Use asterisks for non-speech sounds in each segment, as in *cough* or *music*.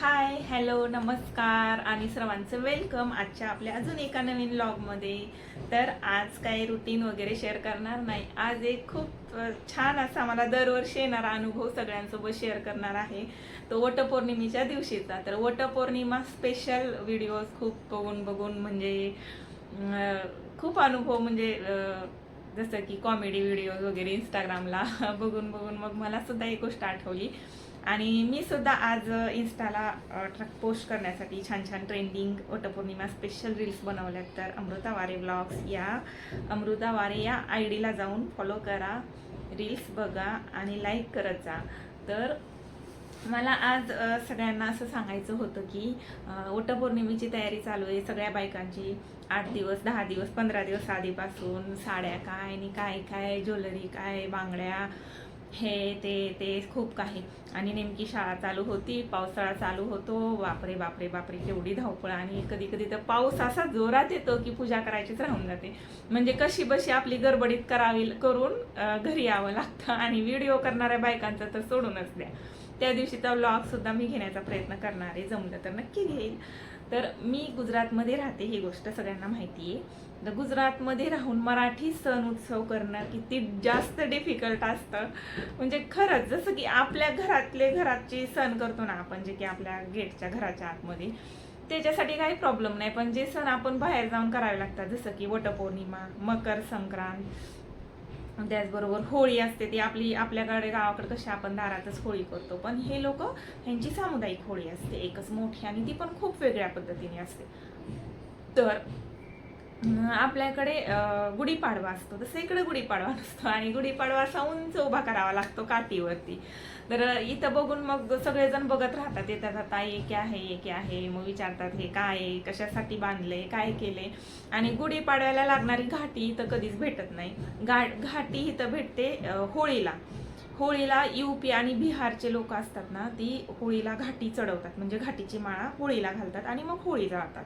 Hi hello नमस्कार. आणि सर्वांचं वेलकम आजच्या आपल्या अजून एका नवीन ब्लॉगमध्ये तर आज काही रुटीन वगैरे शेअर करणार नाही. आज एक खूप छान असा मला दरवर्षी येणारा अनुभव सगळ्यांसोबत शेअर करणार आहे. तो वटपौर्णिमेच्या दिवशीचा. तर वटपौर्णिमा स्पेशल व्हिडिओज खूप बघून बघून म्हणजे खूप अनुभव म्हणजे जसं की कॉमेडी व्हिडिओज वगैरे इंस्टाग्रामला *laughs* बघून बघून मग मला सुद्धा एक गोष्ट आठवली. आणि मी सुद्धा आज इन्स्टाला ट्रक पोस्ट करण्यासाठी छान छान ट्रेंडिंग वटपौर्णिमा स्पेशल रील्स बनवल्यात. तर अमृता वारे ब्लॉग्स या. अमृता वारे या आय डीला जाऊन फॉलो करा. रील्स बघा आणि लाईक करत जा. तर मला आज सगळ्यांना असं सांगायचं होतं की वटपौर्णिमेची तयारी चालू आहे. सगळ्या बायकांची आठ दिवस दहा दिवस पंधरा दिवस आधीपासून साड्या काय आणि काय काय ज्वेलरी काय बांगड्या हे ते ते खूप काही. आणि नेमकी शाळा चालू होती पावसाळा चालू होतो. बापरे बापरे बापरे केवढी धावपळ. आणि कधी कधी तर पाऊस असा जोरात येतो की पूजा करायचीच राहून जाते. म्हणजे कशी बशी आपली गडबडीत करावी करून घरी यावं लागतं. आणि व्हिडिओ करणाऱ्या बायकांचं तर सोडूनच द्या. त्या दिवशीचा व्लॉग सुद्धा मी घेण्याचा प्रयत्न करणार. आहे जमलं तर नक्की घेईल. तर मी गुजरातमध्ये राहते ही गोष्ट सगळ्यांना माहिती आहे तर गुजरातमध्ये राहून मराठी सण उत्सव करणं किती जास्त डिफिकल्ट असतं. म्हणजे खरंच जसं की आपल्या घरातले घरातचे सण करतो ना आपण जे की आपल्या गेटच्या घराच्या आतमध्ये त्याच्यासाठी काही प्रॉब्लेम नाही. पण जे सण आपण बाहेर जाऊन करावे लागतात जसं की वटपौर्णिमा मकर संक्रांत त्याचबरोबर होळी असते ती आपली आपल्याकडे गावाकडे कशी आपण दारातच होळी करतो. पण हे लोक ह्यांची सामुदायिक होळी असते एकच मोठी आणि ती पण खूप वेगळ्या पद्धतीने असते. तर आपल्याकडे गुढीपाडवा असतो. तसं इकडे गुढीपाडवा नसतो आणि गुढीपाडवा असा उंच उभा करावा लागतो काठीवरती. तर इथं बघून मग सगळेजण बघत राहतात. येतात आता एक आहे? हे आहे? मग विचारतात हे काय आहे? कशासाठी बांधले? काय केले? आणि गुढीपाडव्याला लागणारी घाटी इथं कधीच भेटत नाही. गा घाटी इथं भेटते होळीला. होळीला युपी आणि बिहारचे लोक असतात ना ती होळीला घाटी चढवतात. म्हणजे घाटीची माळा होळीला घालतात आणि मग होळी जाळतात.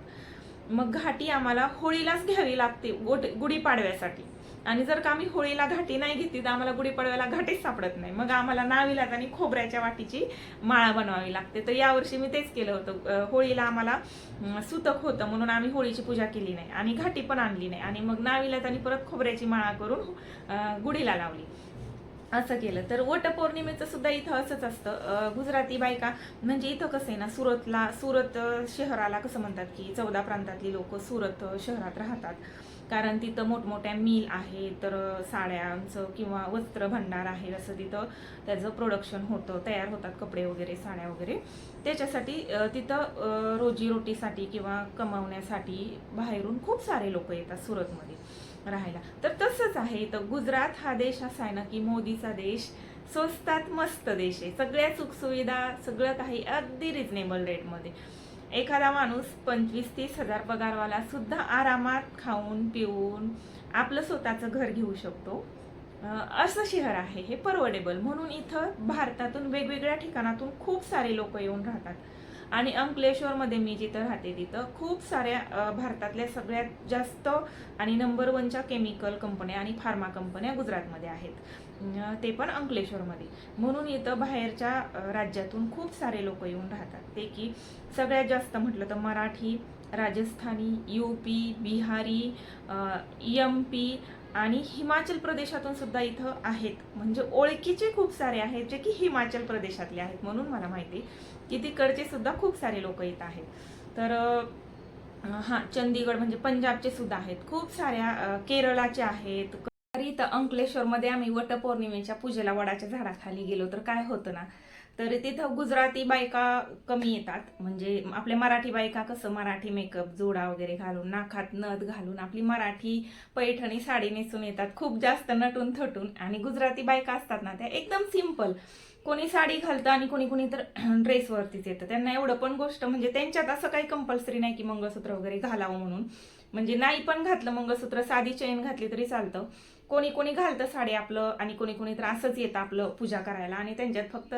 मग घाटी आम्हाला होळीलाच घ्यावी लागते गोट गुढीपाडव्यासाठी. आणि जर का आम्ही होळीला घाटी नाही घेतली तर आम्हाला गुढीपाडव्याला घाटीच सापडत नाही. मग आम्हाला नावीलाच आणि खोबऱ्याच्या वाटीची माळा बनवावी लागते. तर यावर्षी मी तेच केलं होतं. होळीला आम्हाला सुतक होतं म्हणून आम्ही होळीची पूजा केली नाही. आणि घाटी पण आणली नाही. आणि मग नावीलाच आणि परत खोबऱ्याची माळा करून गुढीला लावली. असं केलं. तर वटपौर्णिमेचं सुद्धा इथं असंच असतं. गुजराती बायका म्हणजे इथं कसं आहे ना सुरतला सुरत शहराला कसं म्हणतात की चौदा प्रांतातली लोक सुरत शहरात राहतात. कारण तिथं मोठमोठ्या मिल आहे तर साड्यांचं किंवा वस्त्र भंडार आहे असं तिथं त्याचं प्रोडक्शन होतं तयार होतात कपडे वगैरे साड्या वगैरे. त्याच्यासाठी तिथं रोजीरोटीसाठी किंवा कमावण्यासाठी बाहेरून खूप सारे लोक येतात सुरतमध्ये. राहायला. तर तसंच आहे तर गुजरात हा देश असा आहे ना की मोदीचा देश स्वस्तात मस्त देश आहे. सगळ्या सुखसुविधा सगळं काही अगदी रिजनेबल रेटमध्ये एखादा माणूस पंचवीस तीस हजार पगारवाला सुद्धा आरामात खाऊन पिऊन आपलं स्वतःचं घर घेऊ शकतो. असं शहर आहे. हे परवडेबल. म्हणून इथं भारतातून वेगवेगळ्या ठिकाणातून खूप सारे लोक येऊन राहतात. आणि अंकलेश्वरमध्ये मी जिथं राहते तिथं खूप साऱ्या भारतातल्या सगळ्यात जास्त आणि नंबर वनच्या केमिकल कंपन्या आणि फार्मा कंपन्या गुजरातमध्ये आहेत. ते पण अंकलेश्वरमध्ये. म्हणून इथं बाहेरच्या राज्यातून खूप सारे लोक येऊन राहतात. ते की सगळ्यात जास्त म्हटलं तर Marathi Rajasthani U P Bihari M P आणि हिमाचल प्रदेशातून सुद्धा इथं आहेत. म्हणजे ओळखीचे खूप सारे आहेत जे की हिमाचल प्रदेशातले आहेत म्हणून मला माहिती की तिकडचे सुद्धा खूप सारे लोक येत आहेत. तर हां चंदीगड म्हणजे पंजाबचे सुद्धा आहेत. खूप साऱ्या केरळाचे आहेत. तर इथं अंकलेश्वरमध्ये आम्ही वटपौर्णिमेच्या पूजेला वडाच्या झाडाखाली गेलो तर काय होतं ना तर तिथं गुजराती बायका कमी येतात. म्हणजे आपल्या मराठी बायका कसं मराठी मेकअप जोडा वगैरे घालून नाकात नथ घालून आपली मराठी पैठणी साडी नेसून येतात. खूप जास्त नटून थटून. आणि गुजराती बायका असतात ना त्या एकदम सिंपल कोणी साडी घालतं आणि कोणी कोणी तर *clears throat* ड्रेसवरतीच येतं. त्यांना एवढं पण गोष्ट म्हणजे त्यांच्यात असं काही कंपल्सरी नाही की मंगळसूत्र वगैरे घालावं म्हणून. म्हणजे नाही पण घातलं मंगळसूत्र साधी चेन घातली तरी चालतं. कोणी कोणी घालतं साडी आपलं आणि कोणी कोणी तर असंच येतं आपलं पूजा करायला. आणि त्यांच्यात फक्त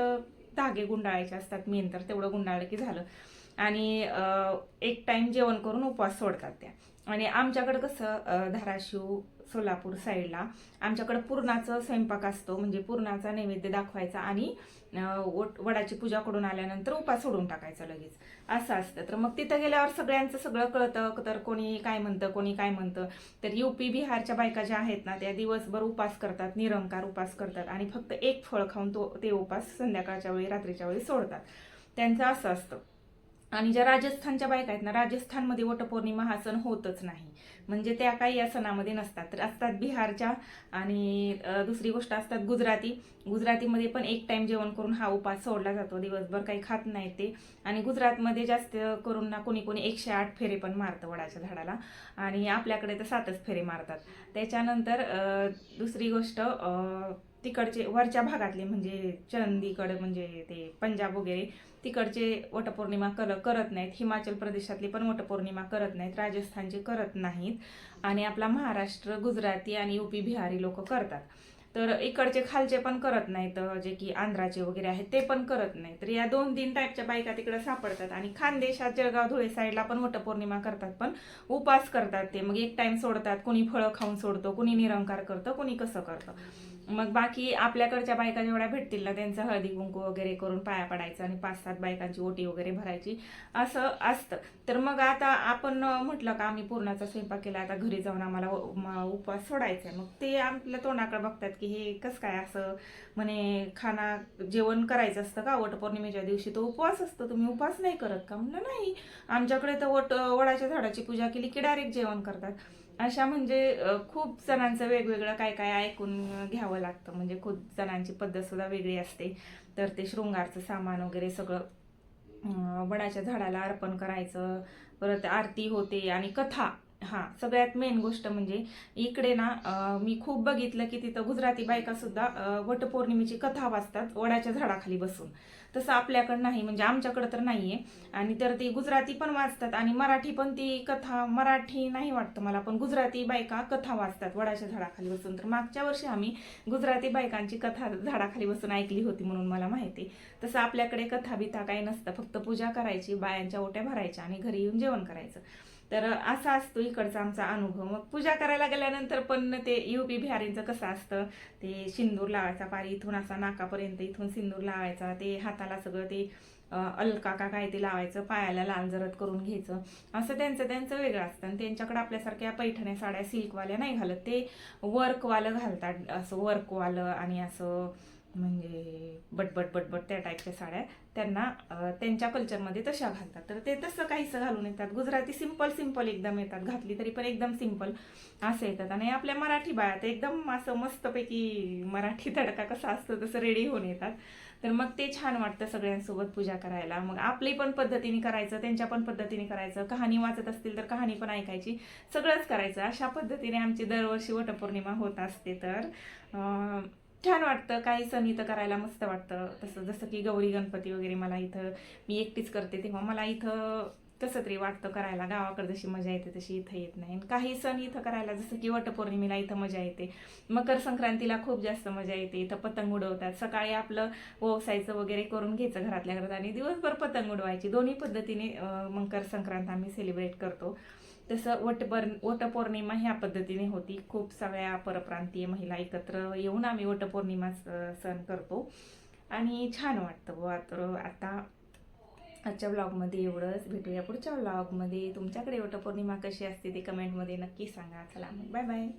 धागे गुंडाळायचे असतात मेन तर तेवढं गुंडाळलं की झालं. आणि एक टाइम जेवण करून उपवास सोडतात त्या. आणि आमच्याकडं कसं धाराशिव सोलापूर साईडला. आमच्याकडं पूर्णाचं स्वयंपाक असतो म्हणजे पूर्णाचा नैवेद्य दाखवायचा आणि वट- वडाची पूजा करून आल्यानंतर उपास सोडून टाकायचा लगेच. असं असतं. तर मग तिथं गेल्यावर सगळ्यांचं सगळं कळतं तर कोणी काय म्हणतं कोणी काय म्हणतं. तर युपी बिहारच्या बायका ज्या आहेत ना त्या दिवसभर उपास करतात निरंकार उपास करतात आणि फक्त एक फळ खाऊन तो ते उपास संध्याकाळच्या वेळी रात्रीच्या वेळी सोडतात. त्यांचं असं असतं. आणि ज्या राजस्थानच्या बायका आहेत ना राजस्थानमध्ये वटपौर्णिमा हा सण होतच नाही. म्हणजे त्या काही या सणामध्ये नसतात. तर असतात बिहारच्या आणि दुसरी गोष्ट असतात गुजराती. गुजरातीमध्ये पण एक टाईम जेवण करून हा उपास सोडला जातो. दिवसभर काही खात नाही ते. आणि गुजरातमध्ये जास्त करून ना कोणी कोणी एकशे आठ फेरे पण मारतं वडाच्या झाडाला. आणि आपल्याकडे तर सातच फेरे मारतात. त्याच्यानंतर दुसरी गोष्ट तिकडचे वरच्या भागातले म्हणजे चंदीगड म्हणजे ते पंजाब वगैरे तिकडचे वटपौर्णिमा कर करत नाहीत. हिमाचल प्रदेशातली पण वटपौर्णिमा करत नाहीत. राजस्थानचे करत नाहीत. आणि आपला महाराष्ट्र गुजराती आणि युपी बिहारी लोक करतात. तर इकडचे खालचे पण करत नाहीत जे की आंध्राचे वगैरे आहेत ते पण करत नाहीत. तर या दोन तीन टाईपच्या बायका तिकडे सापडतात आणि खानदेशात जळगाव धुळे साईडला पण वटपौर्णिमा करतात पण उपास करतात ते. मग एक टाईम सोडतात कोणी फळं खाऊन सोडतो कोणी निरंकार करतं कोणी कसं करतं. मग बाकी आपल्याकडच्या बायका जेवढ्या भेटतील ना त्यांचं हळदी कुंकू वगैरे करून पाया पडायचं आणि पाच सात बायकांची ओटी वगैरे भरायची असं असतं. तर मग आता आपण म्हटलं का आम्ही पूर्णाचा स्वयंपाक केला आता घरी जाऊन आम्हाला उपवास सोडायचा आहे. मग ते आपल्या तोंडाकडे बघतात की हे कसं काय असं? म्हणे खाना जेवण करायचं असतं का? वटपौर्णिमेच्या दिवशी तो उपवास असतो. तुम्ही उपवास नाही करत का? म्हणलं नाही. आमच्याकडे तर वट वडाच्या झाडाची पूजा केली की डायरेक्ट जेवण करतात. अशा म्हणजे खूप जणांचं वेगवेगळं काय काय ऐकून घ्यावं लागतं. म्हणजे खूप जणांची पद्धतसुद्धा वेगळी असते. तर ते शृंगारचं सामान वगैरे सगळं वडाच्या झाडाला अर्पण करायचं. परत आरती होते आणि कथा. हां सगळ्यात मेन गोष्ट म्हणजे इकडे ना मी खूप बघितलं की तिथं गुजराती बायका सुद्धा वटपौर्णिमेची कथा वाचतात वडाच्या झाडाखाली बसून. तसं आपल्याकडं नाही म्हणजे आमच्याकडं तर नाहीये. आणि तर ती गुजराती पण वाचतात आणि मराठी पण ती कथा मराठी नाही वाटतं मला पण गुजराती बायका कथा वाचतात वडाच्या झाडाखाली बसून. तर मागच्या वर्षी आम्ही गुजराती बायकांची कथा झाडाखाली बसून ऐकली होती म्हणून मला माहिती. तसं आपल्याकडे कथा बिथा काही नसतं फक्त पूजा करायची बायांच्या ओट्या भरायच्या आणि घरी येऊन जेवण करायचं. तर असा असतो इकडचा आमचा अनुभव. मग पूजा करायला गेल्यानंतर पण ते युपी बिहारींचं कसं असतं ते सिंदूर लावायचा पारी इथून असा नाकापर्यंत इथून सिंदूर लावायचा ते हाताला सगळं ते अलका का काय ते लावायचं पायाला लांजरत जरद करून घ्यायचं. असं त्यांचं त्यांचं वेगळं असतं. आणि त्यांच्याकडे आपल्यासारख्या पैठण्या साड्या सिल्कवाल्या नाही घालत. ते वर्कवालं घालतात. असं वर्कवालं आणि असं म्हणजे बटबट बटबट त्या टाईपच्या साड्या त्यांना त्यांच्या कल्चरमध्ये तशा घालतात. तर ते तसं काहीसं घालून येतात. गुजराती सिंपल सिंपल एकदम येतात. घातली तरी पण एकदम सिंपल असं येतात. आणि आपल्या मराठी बाया तर एकदम असं मस्तपैकी मराठी तडका कसा असतो तसं रेडी होऊन येतात. तर मग ते छान वाटतं सगळ्यांसोबत पूजा करायला. मग आपली पण पद्धतीने करायचं त्यांच्या पण पद्धतीने करायचं. कहाणी वाचत असतील तर कहाणी पण ऐकायची. सगळंच करायचं. अशा पद्धतीने आमची दरवर्षी वटपौर्णिमा होत असते तर छान वाटतं. काही सण इथं करायला मस्त वाटतं. तसं जसं की गौरी गणपती वगैरे मला इथं मी एकटीच करते तेव्हा मला इथं तसं तरी वाटतं करायला. गावाकडे जशी मजा येते तशी इथं येत नाही. आणि काही सण इथं करायला जसं की वटपौर्णिमेला इथं मजा येते. मकर संक्रांतीला खूप जास्त मजा येते. इथं पतंग उडवतात. सकाळी आपलं व्यवसायचं वगैरे करून घ्यायचं घरातल्या घरात आणि दिवसभर पतंग उडवायची. दोन्ही पद्धतीने मकर संक्रांत आम्ही सेलिब्रेट करतो. तसं वटपर वटपौर्णिमा ह्या पद्धतीने होती. खूप सगळ्या परप्रांतीय महिला एकत्र येऊन आम्ही वटपौर्णिमा स- सण करतो. आणि छान वाटतं बुवा. तर आता आजच्या ब्लॉगमध्ये एवढंच. भेटूया पुढच्या ब्लॉगमध्ये तुमच्याकडे वटपौर्णिमा कशी असते ते कमेंटमध्ये नक्की सांगा. चला मग. Bye bye